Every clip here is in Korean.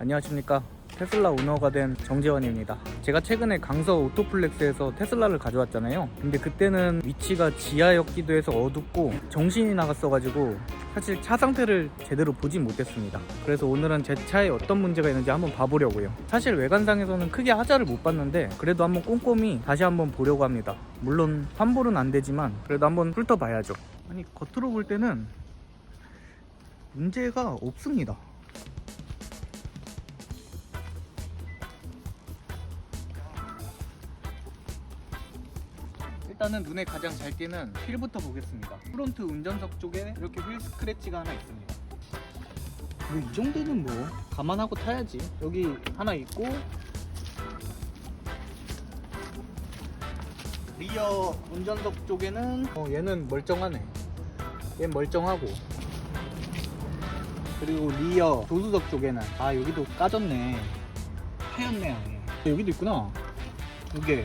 안녕하십니까. 테슬라 오너가 된 정재원입니다. 제가 최근에 강서 오토플렉스에서 테슬라를 가져왔잖아요. 근데 그때는 위치가 지하였기도 해서 어둡고 정신이 나갔어가지고 사실 차 상태를 제대로 보진 못했습니다. 그래서 오늘은 제 차에 어떤 문제가 있는지 한번 봐보려고요. 사실 외관상에서는 크게 하자를 못 봤는데 그래도 한번 꼼꼼히 다시 한번 보려고 합니다. 물론 환불은 안 되지만 그래도 한번 훑어봐야죠. 아니 겉으로 볼 때는 문제가 없습니다 일단은 눈에 가장 잘 띄는 휠부터 보겠습니다. 프론트 운전석 쪽에 이렇게 휠 스크래치가 하나 있습니다. 뭐 이 정도는 뭐 감안하고 타야지. 여기 하나 있고 리어 운전석 쪽에는 어, 얘는 멀쩡하네. 얘는 멀쩡하고 그리고 리어 조수석 쪽에는 아 여기도 까졌네. 하였네. 여기도 있구나. 두 개.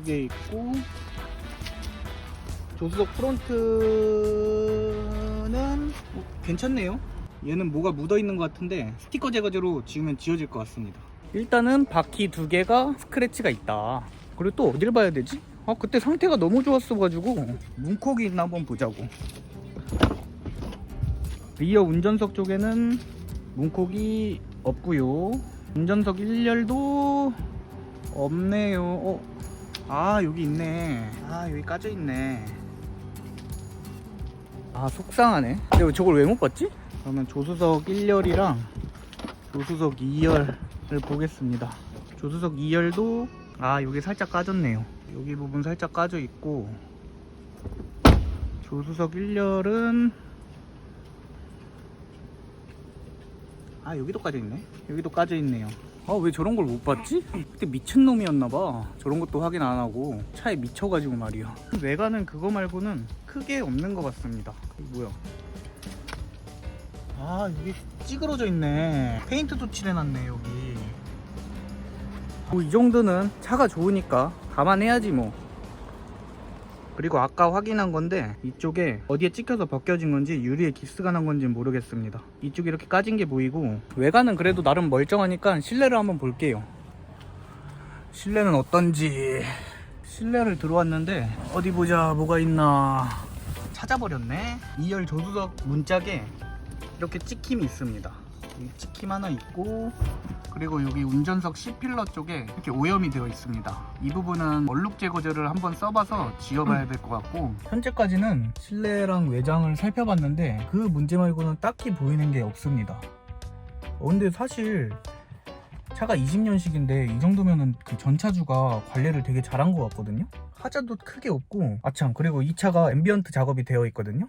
두 개 있고 조수석 프론트는 어, 괜찮네요. 얘는 뭐가 묻어 있는 것 같은데 스티커 제거제로 지우면 지워질 것 같습니다. 일단은 바퀴 두 개가 스크래치가 있다. 그리고 또 어딜 봐야 되지? 아 그때 상태가 너무 좋았어 가지고 문콕이 있나 한번 보자고. 리어 운전석 쪽에는 문콕이 없고요. 운전석 1열도 없네요. 어, 아 여기 있네. 아 여기 까져 있네. 아 속상하네. 근데 저걸 왜 못 봤지? 그러면 조수석 1열이랑 조수석 2열을 보겠습니다. 조수석 2열도 아 여기 살짝 까졌네요. 여기 부분 살짝 까져 있고 조수석 1열은 아 여기도 까져 있네. 여기도 까져 있네요. 아 왜 저런 걸 못 봤지? 그때 미친놈이었나봐. 저런 것도 확인 안 하고 차에 미쳐가지고 말이야. 외관은 그거 말고는 크게 없는 것 같습니다. 이거 뭐야? 아 여기 찌그러져 있네. 페인트도 칠해놨네 여기. 뭐 이 정도는 차가 좋으니까 감안해야지 뭐 그리고 아까 확인한 건데 이쪽에 어디에 찍혀서 벗겨진 건지 유리에 기스가 난 건지 모르겠습니다. 이쪽에 이렇게 까진 게 보이고 외관은 그래도 나름 멀쩡하니까 실내를 한번 볼게요. 실내는 어떤지. 실내를 들어왔는데 어디 보자 뭐가 있나. 찾아버렸네. 2열 조수석 문짝에 이렇게 찍힘이 있습니다 이 찍힘 하나 있고 그리고 여기 운전석 C필러 쪽에 이렇게 오염이 되어 있습니다. 이 부분은 얼룩 제거제를 한번 써봐서 지워봐야 될 것 같고 현재까지는 실내랑 외장을 살펴봤는데 그 문제 말고는 딱히 보이는 게 없습니다. 어, 근데 사실 차가 20년식인데 이 정도면은 그 전차주가 관리를 되게 잘한 것 같거든요? 하자도 크게 없고 아참. 그리고 이 차가 앰비언트 작업이 되어 있거든요?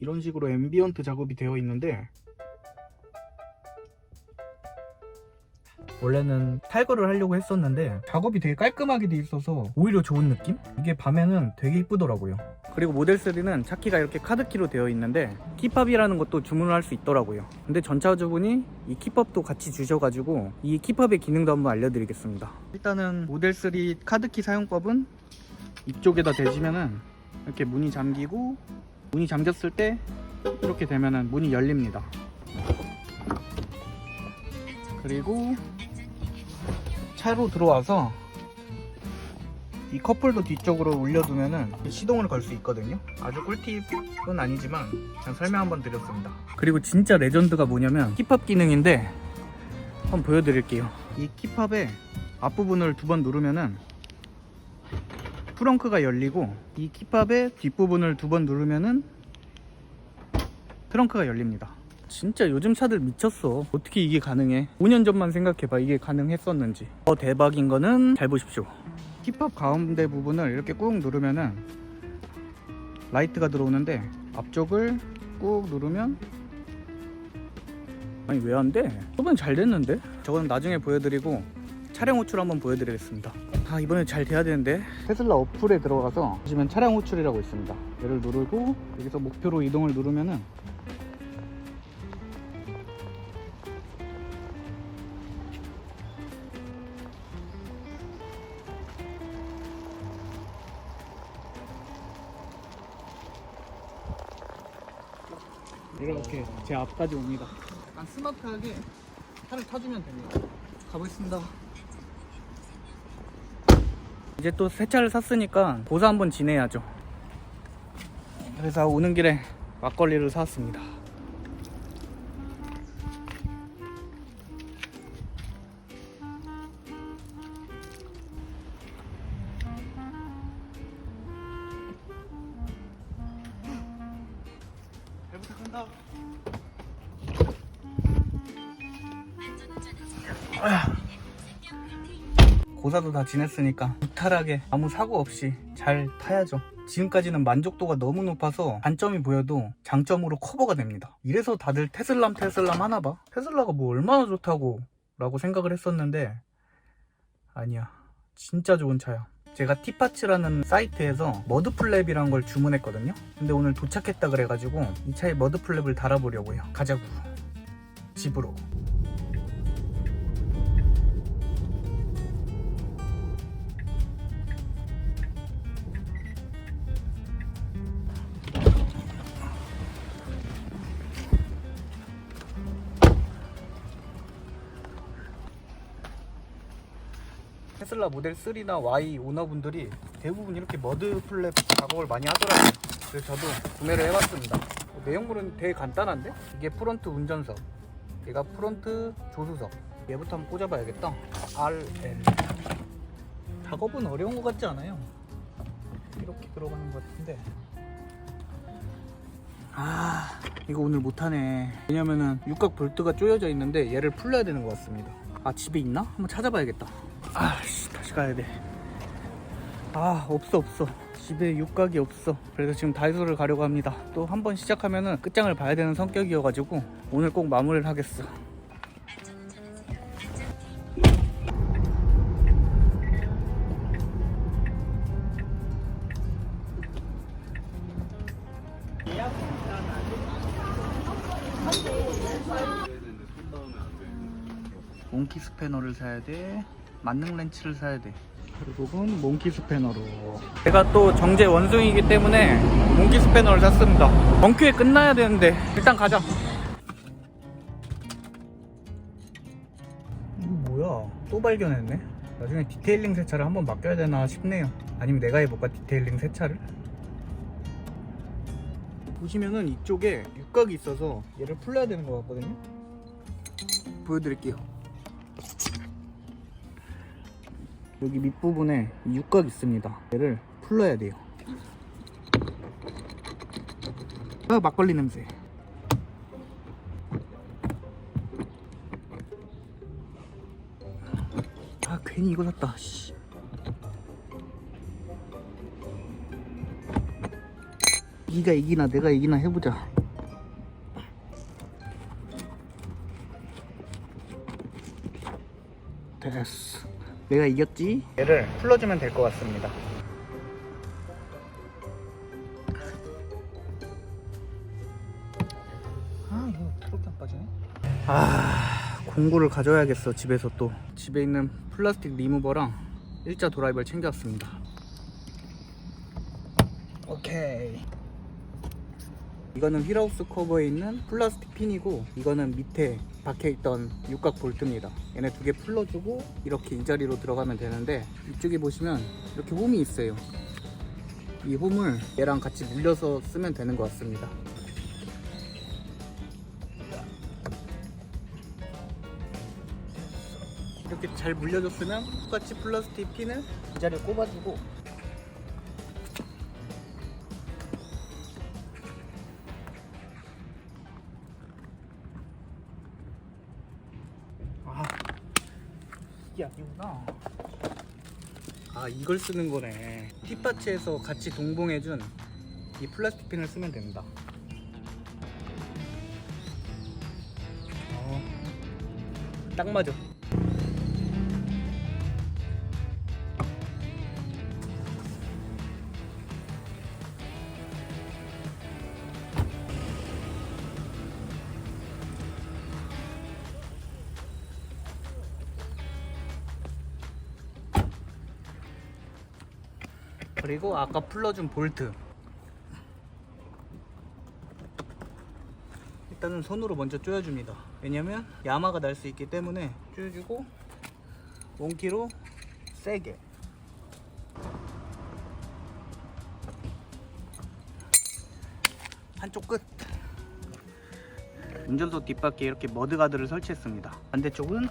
이런 식으로 앰비언트 작업이 되어 있는데 원래는 탈거를 하려고 했었는데 작업이 되게 깔끔하게 돼 있어서 오히려 좋은 느낌? 이게 밤에는 되게 이쁘더라고요. 그리고 모델 3는 차키가 이렇게 카드키로 되어 있는데 키팝이라는 것도 주문을 할 수 있더라고요. 근데 전차주분이 이 키팝도 같이 주셔가지고 이 키팝의 기능도 한번 알려드리겠습니다. 일단은 모델 3 카드키 사용법은 이쪽에다 대시면은 이렇게 문이 잠기고 문이 잠겼을 때 이렇게 되면은 문이 열립니다. 그리고 차로 들어와서 이 컵홀더 뒤쪽으로 올려두면은 시동을 걸 수 있거든요. 아주 꿀팁은 아니지만 그냥 설명 한번 드렸습니다. 그리고 진짜 레전드가 뭐냐면 키팝 기능인데 한번 보여드릴게요. 이 키팝의 앞부분을 두 번 누르면은 트렁크가 열리고 이 키팝의 뒷부분을 두 번 누르면은 트렁크가 열립니다 진짜 요즘 차들 미쳤어. 어떻게 이게 가능해? 5년 전만 생각해봐. 이게 가능했었는지. 더 대박인 거는 잘 보십시오. 힙합 가운데 부분을 이렇게 꾹 누르면은 라이트가 들어오는데 앞쪽을 꾹 누르면 아니 왜 안 돼? 저번엔 잘 됐는데? 저건 나중에 보여드리고 차량 호출 한번 보여드리겠습니다. 아 이번에 잘 돼야 되는데. 테슬라 어플에 들어가서 보시면 차량 호출이라고 있습니다. 얘를 누르고 여기서 목표로 이동을 누르면은 이렇게 제 앞까지 옵니다. 그냥 스마트하게 차를 타주면 됩니다. 가보겠습니다. 이제 또 새 차를 샀으니까 보사 한번 지내야죠. 그래서 오는 길에 막걸리를 사왔습니다. 고사도 다 지냈으니까 무탈하게 아무 사고 없이 잘 타야죠. 지금까지는 만족도가 너무 높아서 단점이 보여도 장점으로 커버가 됩니다. 이래서 다들 테슬람 테슬람 하나 봐. 테슬라가 뭐 얼마나 좋다고 라고 생각을 했었는데 아니야. 진짜 좋은 차야. 제가 티파츠라는 사이트에서 머드플랩이라는 걸 주문했거든요. 근데 오늘 도착했다 그래가지고 이 차에 머드플랩을 달아보려고요. 가자고. 집으로. 테슬라 모델 3나 Y 오너분들이 대부분 이렇게 머드 플랩 작업을 많이 하더라고요. 그래서 저도 구매를 해봤습니다. 어, 내용물은 되게 간단한데? 이게 프론트 운전석, 얘가 프론트 조수석. 얘부터 한번 꽂아봐야겠다. RL. 작업은 어려운 것 같지 않아요? 이렇게 들어가는 것 같은데. 아, 이거 오늘 못하네. 왜냐면은 육각 볼트가 조여져 있는데 얘를 풀려야 되는 것 같습니다. 아, 집에 있나? 한번 찾아봐야겠다. 아씨 다시 가야 돼. 아 없어 없어. 집에 육각이 없어. 그래서 지금 다이소를 가려고 합니다. 또 한 번 시작하면은 끝장을 봐야 되는 성격이어가지고 오늘 꼭 마무리를 하겠어. 몽키 스패너를 사야 돼. 만능 렌치를 사야 돼. 결국은 몽키 스패너로. 제가 또 정제 원숭이기 때문에 몽키 스패너를 샀습니다. 멍큐에 끝나야 되는데 일단 가자. 이거 뭐야? 또 발견했네. 나중에 디테일링 세차를 한번 맡겨야 되나 싶네요. 아니면 내가 해볼까 디테일링 세차를? 보시면은 이쪽에 육각이 있어서 얘를 풀려야 되는 것 같거든요. 보여드릴게요. 여기 밑부분에 육각 있습니다. 얘를 풀러야 돼요. 아 막걸리 냄새. 아 괜히 이거 샀다. 씨. 네가 이기나 내가 이기나 해보자. 내가 이겼지? 얘를 풀러주면 될 것 같습니다. 아 이거 트럭이 안 빠지네. 아 공구를 가져야겠어 집에서 또 집에 있는 플라스틱 리무버랑 일자 드라이버를 챙겨왔습니다. 오케이. 이거는 휠하우스 커버에 있는 플라스틱 핀이고 이거는 밑에 박혀 있던 육각 볼트입니다. 얘네 두 개 풀러주고 이렇게 이 자리로 들어가면 되는데 이쪽에 보시면 이렇게 홈이 있어요. 이 홈을 얘랑 같이 물려서 쓰면 되는 것 같습니다. 이렇게 잘 물려줬으면 똑같이 플라스틱 핀을 이 자리에 꼽아주고 아니구나. 아, 이걸 쓰는 거네. 팁파츠에서 같이 동봉해준 이 플라스틱 핀을 쓰면 됩니다. 어, 딱 맞아. 그리고 아까 풀러준 볼트. 일단은 손으로 먼저 조여줍니다. 왜냐면 야마가 날 수 있기 때문에 조여주고 원키로 세게. 한쪽 끝. 운전석 뒷바퀴에 이렇게 머드가드를 설치했습니다. 반대쪽은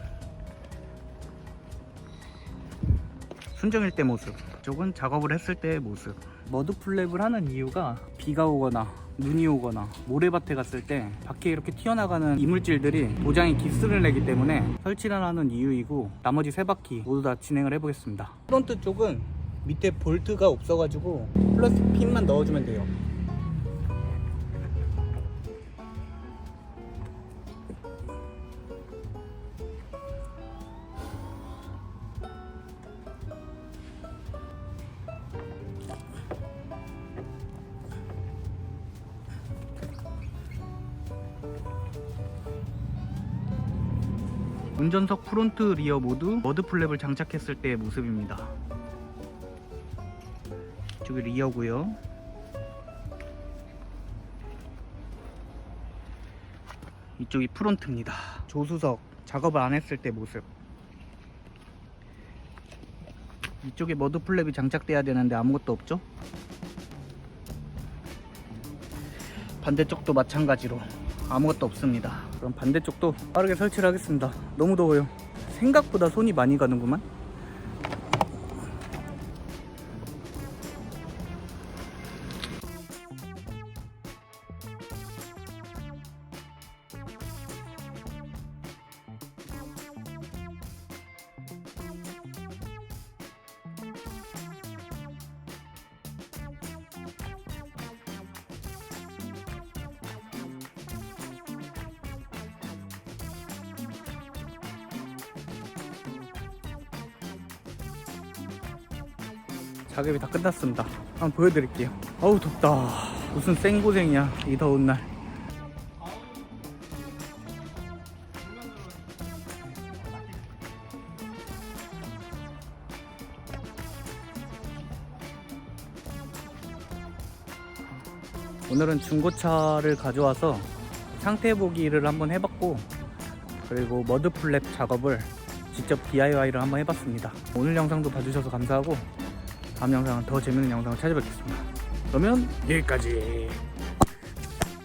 순정일 때 모습 이쪽은 작업을 했을 때의 모습. 머드 플랩을 하는 이유가 비가 오거나 눈이 오거나 모래밭에 갔을 때 밖에 이렇게 튀어나가는 이물질들이 도장에 기스를 내기 때문에 설치를 하는 이유이고 나머지 세 바퀴 모두 다 진행을 해보겠습니다. 프론트 쪽은 밑에 볼트가 없어가지고 플라스틱 핀만 넣어주면 돼요 운전석 프론트 리어 모두 머드 플랩을 장착했을 때의 모습입니다. 이쪽이 리어고요. 이쪽이 프론트입니다. 조수석 작업을 안 했을 때 모습. 이쪽에 머드 플랩이 장착돼야 되는데 아무것도 없죠? 반대쪽도 마찬가지로 아무것도 없습니다. 그럼 반대쪽도 빠르게 설치를 하겠습니다. 너무 더워요. 생각보다 손이 많이 가는구만. 작업이 다 끝났습니다. 한번 보여드릴게요. 어우 덥다. 무슨 생고생이야 이 더운 날. 오늘은 중고차를 가져와서 상태 보기를 한번 해봤고 그리고 머드 플랩 작업을 직접 DIY를 한번 해봤습니다. 오늘 영상도 봐주셔서 감사하고 다음 영상은 더 재밌는 영상을 찾아뵙겠습니다. 그러면 여기까지.